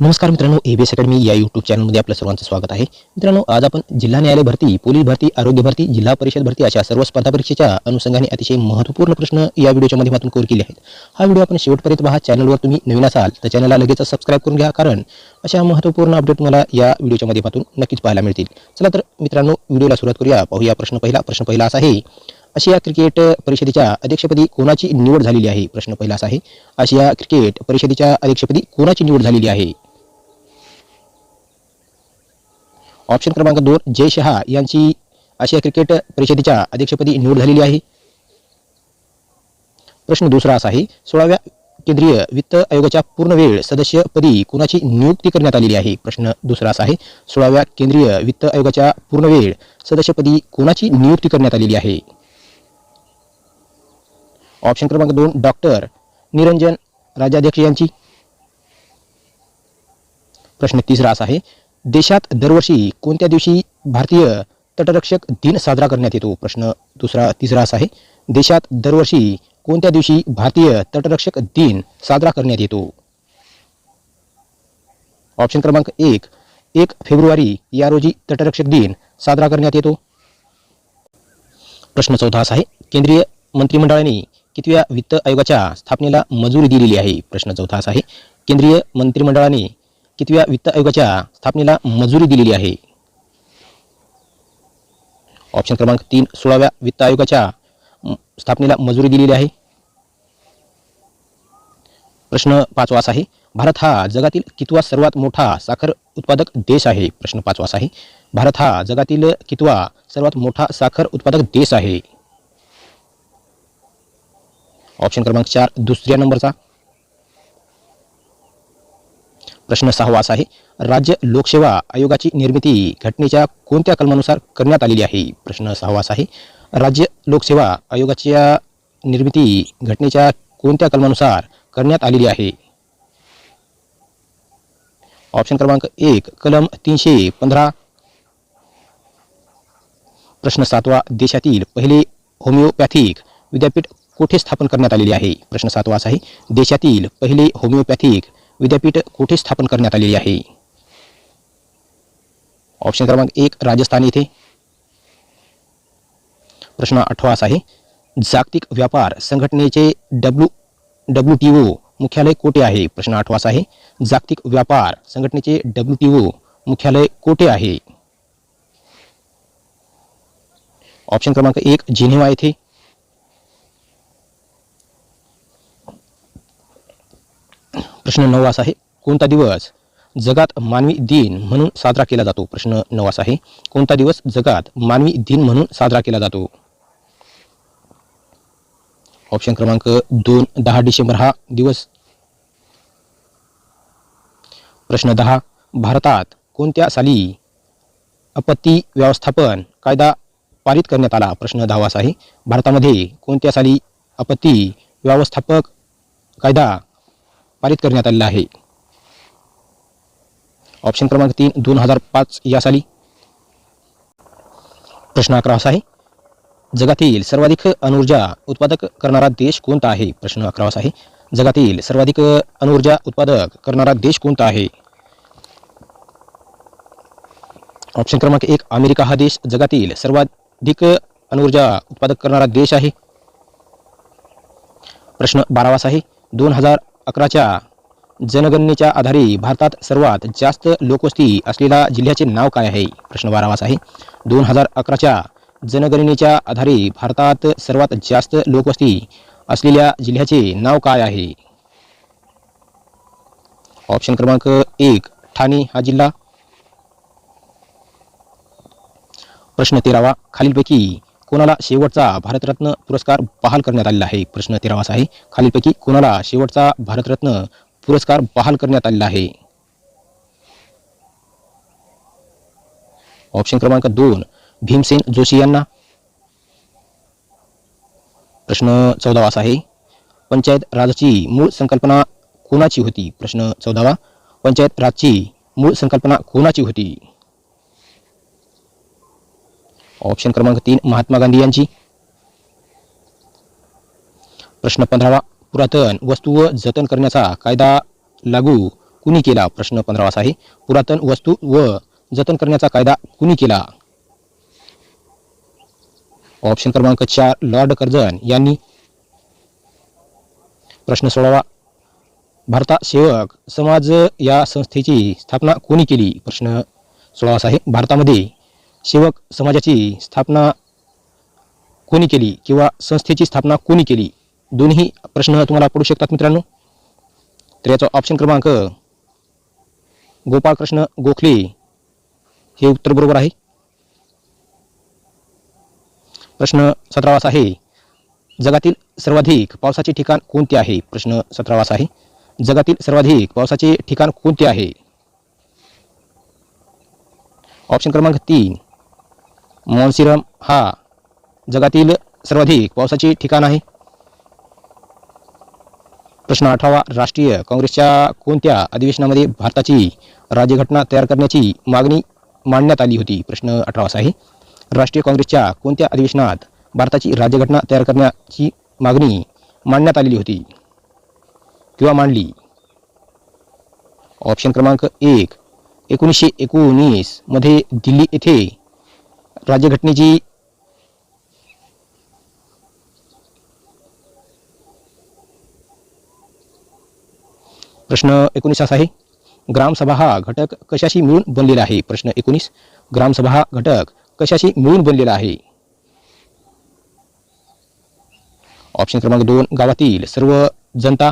नमस्कार मित्रांनो ABS academy या यूट्यूब चॅनलमध्ये आपलं सर्वांचं स्वागत आहे. मित्रांनो आज आपण जिल्हा न्यायालय भरती पोलीस भरती आरोग्य भरती जिल्हा परिषद भरती अशा सर्व स्पर्धा परीक्षेच्या अनुषंगाने अतिशय महत्त्वपूर्ण प्रश्न या व्हिडिओच्या माध्यमातून कोर केले आहेत. हा व्हिडिओ आपण शेवटपर्यंत पहा. चॅनलवर तुम्ही नवीन असाल तर चॅनलला लगेच सबस्क्राईब करून घ्या कारण अशा महत्त्वपूर्ण अपडेट तुम्हाला या व्हिडिओच्या माध्यमातून नक्कीच पाहायला मिळतील. चला तर मित्रांनो व्हिडिओला सुरुवात करूया. पाहूया प्रश्न पहिला. प्रश्न पहिला असा आहे आशिया क्रिकेट परिषदेच्या अध्यक्षपदी कोणाची निवड झालेली आहे? प्रश्न पहिला असा आहे आशिया क्रिकेट परिषदेच्या अध्यक्षपदी कोणाची निवड झालेली आहे? ऑप्शन क्रमांक दोन जय शहा यांची आशिया क्रिकेट परिषदेच्या अध्यक्षपदी निवड झालेली आहे. प्रश्न दुसरा असा आहे सोळाव्या केंद्रीय वित्त आयोगाच्या पूर्णवेळ सदस्यपदी कुणाची नियुक्ती करण्यात आलेली आहे? प्रश्न दुसरा असा आहे सोळाव्या केंद्रीय वित्त आयोगाच्या पूर्णवेळ सदस्यपदी कोणाची नियुक्ती करण्यात आलेली आहे? ऑप्शन क्रमांक दोन डॉक्टर निरंजन राजाध्यक्ष यांची. प्रश्न तिसरा असा आहे देशात दरवर्षी कोणत्या दिवशी भारतीय तटरक्षक दिन साजरा करण्यात येतो? प्रश्न दुसरा तिसरा असा आहे. देशात दरवर्षी कोणत्या दिवशी भारतीय तटरक्षक दिन साजरा करण्यात येतो? ऑप्शन क्रमांक एक एक फेब्रुवारी या रोजी तटरक्षक दिन साजरा करण्यात येतो? प्रश्न चौथा असा आहे. केंद्रीय मंत्रिमंडळाने कितव्या वित्त आयोगाच्या स्थापनेला मंजुरी दिलेली आहे? प्रश्न चौथा असा आहे. केंद्रीय मंत्रिमंडळाने कितव्या वित्त आयोगाच्या स्थापनेला मंजुरी दिलेली आहे? ऑप्शन क्रमांक तीन सोळाव्या वित्त आयोगाच्या स्थापनेला मंजुरी दिलेली आहे. प्रश्न पाचवास आहे भारत हा जगातील कितवा सर्वात मोठा साखर उत्पादक देश आहे? प्रश्न पाचवास आहे भारत हा जगातील कितवा सर्वात मोठा साखर उत्पादक देश आहे? ऑप्शन क्रमांक चार दुसऱ्या नंबरचा. प्रश्न सहावा असा आहे राज्य लोकसेवा आयोगाची निर्मिती घटनेच्या कोणत्या कलमानुसार करण्यात आलेली आहे? प्रश्न सहावा असा आहे राज्य लोकसेवा आयोगाच्या निर्मिती घटनेच्या कोणत्या कलमानुसार करण्यात आलेली आहे? ऑप्शन क्रमांक एक कलम तीनशे पंधरा. प्रश्न सातवा देशातील पहिले होमिओपॅथिक विद्यापीठ कोठे स्थापन करण्यात आलेले आहे? प्रश्न सातवा असा आहे देशातील पहिले होमिओपॅथिक विद्यापीठ कोठे स्थापन करण्यात आलेले आहे? ऑप्शन क्रमांक एक राजस्थान येथे. प्रश्न अठरा असा आहे जागतिक व्यापार संघटनेचे डब्ल्यू डब्ल्यू टी ओ मुख्यालय कोठे आहे? प्रश्न आठवा असा आहे जागतिक व्यापार संघटनेचे डब्ल्यू टी ओ मुख्यालय कोठे आहे? ऑप्शन क्रमांक एक जिनेवा येथे. प्रश्न नववास आहे. कोणता दिवस? जगात मानवी दिन म्हणून साजरा केला जातो. प्रश्न नवास आहे. कोणता दिवस? जगात मानवी दिन म्हणून साजरा केला जातो. ऑप्शन क्रमांक दोन दहा डिसेंबर हा दिवस. प्रश्न दहा भारतात कोणत्या साली आपत्ती व्यवस्थापन कायदा पारित करण्यात आला? प्रश्न दहावास आहे. भारतामध्ये कोणत्या साली आपत्ती व्यवस्थापक कायदा पारित करण्यात आलेला आहे. ऑप्शन क्रमांक तीन दोन हजार पाच या साली. प्रश्न अकरा असा आहे. जगातील सर्वाधिक अणुऊर्जा उत्पादक करणारा देश कोणता आहे? प्रश्न अकरा असा आहे. जगातील सर्वाधिक अणुऊर्जा उत्पादक करणारा देश कोणता आहे? ऑप्शन क्रमांक एक अमेरिका हा देश जगातील सर्वाधिक अणुऊर्जा उत्पादक करणारा देश आहे. प्रश्न बारावास आहे. दोन हजार अकराच्या जनगणनेच्या आधारे भारतात सर्वात जास्त लोकवस्ती असलेल्या जिल्ह्याचे नाव काय आहे? प्रश्न बारावा आहे. दोन हजार अकराच्या जनगणनेच्या आधारे भारतात सर्वात जास्त लोकवस्ती असलेल्या जिल्ह्याचे नाव काय आहे? ऑप्शन क्रमांक एक ठाणे हा जिल्हा. प्रश्न तेरावा खालीलपैकी कोणाला शेवटचा भारतरत्न पुरस्कार बहाल करण्यात आलेला आहे? प्रश्न तेरावा आहे खालीलपैकी कोणाला शेवटचा भारतरत्न पुरस्कार बहाल करण्यात आलेला आहे? ऑप्शन क्रमांक दोन भीमसेन जोशी यांना. प्रश्न चौदावा असा आहे पंचायत राजची मूळ संकल्पना कोणाची होती? प्रश्न चौदावा. पंचायत राजची मूळ संकल्पना कोणाची होती? ऑप्शन क्रमांक तीन महात्मा गांधी यांची. प्रश्न पंधरावा पुरातन वस्तू व जतन करण्याचा कायदा लागू कुणी केला? प्रश्न पंधरावा असा आहे. पुरातन वस्तू व जतन करण्याचा कायदा कुणी केला? ऑप्शन क्रमांक चार लॉर्ड कर्जन यांनी. प्रश्न सोळावा भारता सेवक समाज या संस्थेची स्थापना कोणी केली? प्रश्न सोळावा आहे. भारतामध्ये सेवक समाजाची स्थापना कोणी केली किंवा संस्थेची स्थापना कोणी केली? दोन्ही प्रश्न तुम्हाला पडू शकतात मित्रांनो. तर याचा ऑप्शन क्रमांक गोपाळकृष्ण गोखले हे उत्तर बरोबर आहे. प्रश्न सतरावास आहे. जगातील सर्वाधिक पावसाचे ठिकाण कोणते आहे? प्रश्न सतरावास आहे. जगातील सर्वाधिक पावसाचे ठिकाण कोणते आहे? ऑप्शन क्रमांक तीन. मॉन्सिरम हा जगातील सर्वाधिक पावसाचे ठिकाण आहे. प्रश्न अठरावा राष्ट्रीय काँग्रेसच्या कोणत्या अधिवेशनामध्ये भारताची राज्यघटना तयार करण्याची मागणी मांडण्यात आली होती? प्रश्न अठरावा आहे. राष्ट्रीय काँग्रेसच्या कोणत्या अधिवेशनात भारताची राज्यघटना तयार करण्याची मागणी मांडण्यात आलेली होती? किंवा मांडली? ऑप्शन क्रमांक एक एकोणीसशे एकोणीसमध्ये दिल्ली येथे राज्यघटनेची प्रश्न एकोणीस असा आहे. ग्रामसभा हा घटक कशाशी मिळून बनलेला आहे? प्रश्न एकोणीस. ग्रामसभा हा घटक कशाशी मिळून बनलेला आहे? ऑप्शन क्रमांक दोन गावातील सर्व जनता.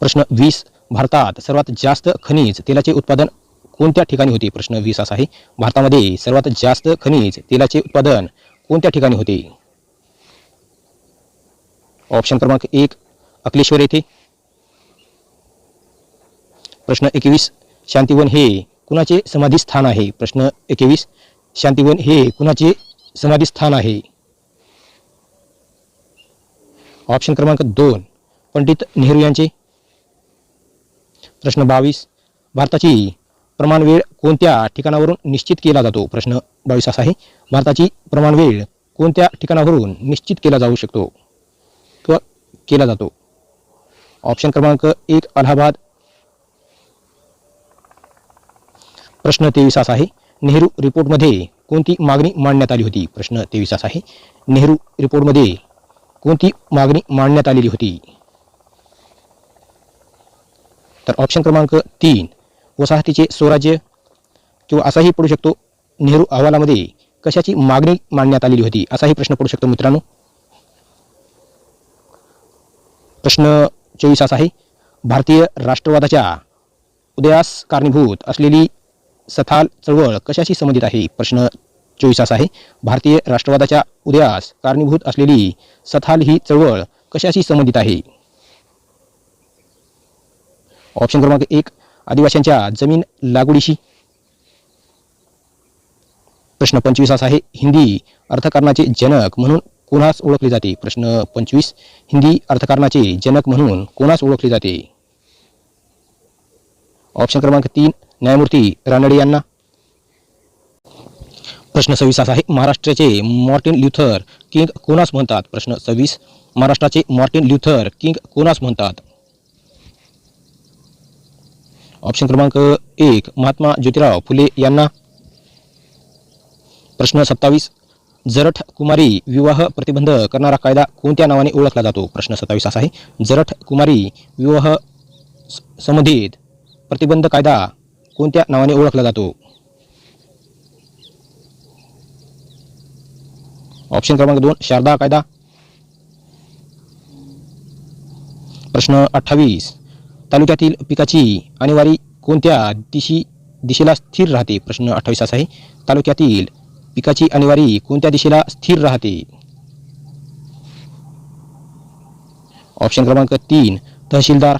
प्रश्न वीस. भारतात सर्वात जास्त खनिज तेलाचे उत्पादन कोणत्या ठिकाणी होते? प्रश्न वीस असा आहे. भारतामध्ये सर्वात जास्त खनिज तेलाचे उत्पादन कोणत्या ठिकाणी होते? ऑप्शन क्रमांक एक अकलेश्वर येथे. प्रश्न एकवीस शांतिवन हे कुणाचे समाधीस्थान आहे? प्रश्न एकवीस शांतिवन हे कुणाचे समाधीस्थान आहे? ऑप्शन क्रमांक दोन पंडित नेहरू यांचे. प्रश्न बावीस भारताची प्रमाण वेळ कोणत्या ठिकाणावरून निश्चित केला जातो? प्रश्न बावीस असा आहे. भारताची प्रमाण वेळ कोणत्या ठिकाणावरून निश्चित केला जाऊ शकतो? किंवा केला जातो? ऑप्शन क्रमांक एक अलाहाबाद. प्रश्न तेवीस असा आहे. नेहरू रिपोर्टमध्ये कोणती मागणी मांडण्यात आली होती? प्रश्न तेवीस असा आहे. नेहरू रिपोर्टमध्ये कोणती मागणी मांडण्यात आलेली होती? तर ऑप्शन क्रमांक तीन वसाहतीचे स्वराज्य किंवा असाही पडू शकतो नेहरू अहवालामध्ये. कशाची मागणी मांडण्यात आलेली होती? असाही प्रश्न पडू शकतो मित्रांनो. प्रश्न चोवीस असा आहे. भारतीय राष्ट्रवादाच्या उदयास कारणीभूत असलेली सथाल चळवळ कशाशी संबंधित आहे? प्रश्न चोवीस असा आहे. भारतीय राष्ट्रवादाच्या उदयास कारणीभूत असलेली सथाल ही चळवळ कशाशी संबंधित आहे? ऑप्शन क्रमांक एक आदिवासींच्या जमीन लागवडीशी. प्रश्न पंचवीस असा आहे हिंदी अर्थकारणाचे जनक म्हणून कोणास ओळखले जाते? प्रश्न पंचवीस हिंदी अर्थकारणाचे जनक म्हणून कोणास ओळखले जाते? ऑप्शन क्रमांक तीन न्यायमूर्ती रानडे यांना. प्रश्न सव्वीस असा आहे महाराष्ट्राचे मॉर्टिन ल्युथर किंग कोणास म्हणतात? प्रश्न सव्वीस महाराष्ट्राचे मॉर्टिन ल्युथर किंग कोणास म्हणतात? ऑप्शन क्रमांक एक महात्मा ज्योतिराव फुले यांना प्रश्न सत्तावीस जरठ कुमारी विवाह प्रतिबंध करणारा कायदा कोणत्या नावाने ओळखला जातो? प्रश्न सत्तावीस असा आहे. जरठ कुमारी विवाह स- संबंधित प्रतिबंध कायदा कोणत्या नावाने ओळखला जातो? ऑप्शन क्रमांक दोन शारदा कायदा. प्रश्न अठ्ठावीस तालुक्यातील पिकाची आणेवारी कोणत्या दिशी दिशेला स्थिर राहते? प्रश्न अठ्ठावीस असा आहे. तालुक्यातील पिकाची आणेवारी कोणत्या दिशेला स्थिर राहते? ऑप्शन क्रमांक तीन तहसीलदार.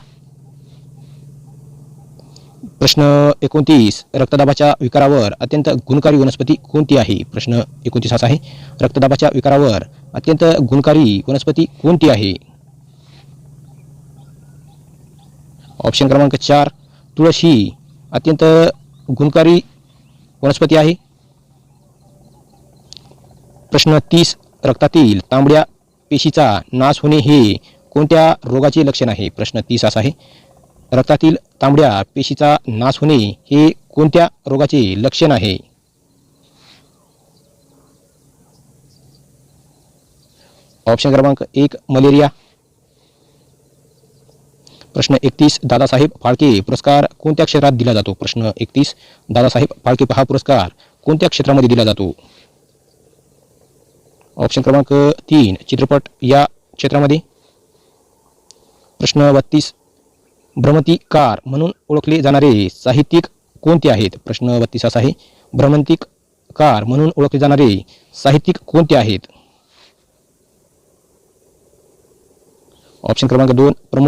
प्रश्न एकोणतीस रक्तदाबाच्या विकारावर अत्यंत गुणकारी वनस्पती कोणती आहे? प्रश्न एकोणतीस असा आहे. रक्तदाबाच्या विकारावर अत्यंत गुणकारी वनस्पती कोणती आहे? ऑप्शन क्रमांक चार तुळस ही अत्यंत गुणकारी वनस्पती आहे. प्रश्न तीस रक्तातील तांबड्या पेशीचा नाश होणे हे कोणत्या रोगाचे लक्षण आहे? प्रश्न तीस असा आहे. रक्तातील तांबड्या पेशीचा नाश होणे हे कोणत्या रोगाचे लक्षण आहे? ऑप्शन क्रमांक एक मलेरिया. प्रश्न एकतीस दादासाहेब फाळके. पुरस्कार कोणत्या क्षेत्रात दिला जातो? प्रश्न एकतीस दादासाहेब फाळके हा पुरस्कार कोणत्या क्षेत्रामध्ये दिला जातो? ऑप्शन क्रमांक तीन चित्रपट या क्षेत्रामध्ये. प्रश्न बत्तीस भ्रमंतीकार म्हणून ओळखले जाणारे साहित्यिक कोणते आहेत? प्रश्न बत्तीस असा आहे. भ्रमंतिककार म्हणून ओळखले जाणारे साहित्यिक कोणते आहेत? ऑप्शन क्रमांक दोन प्रमुख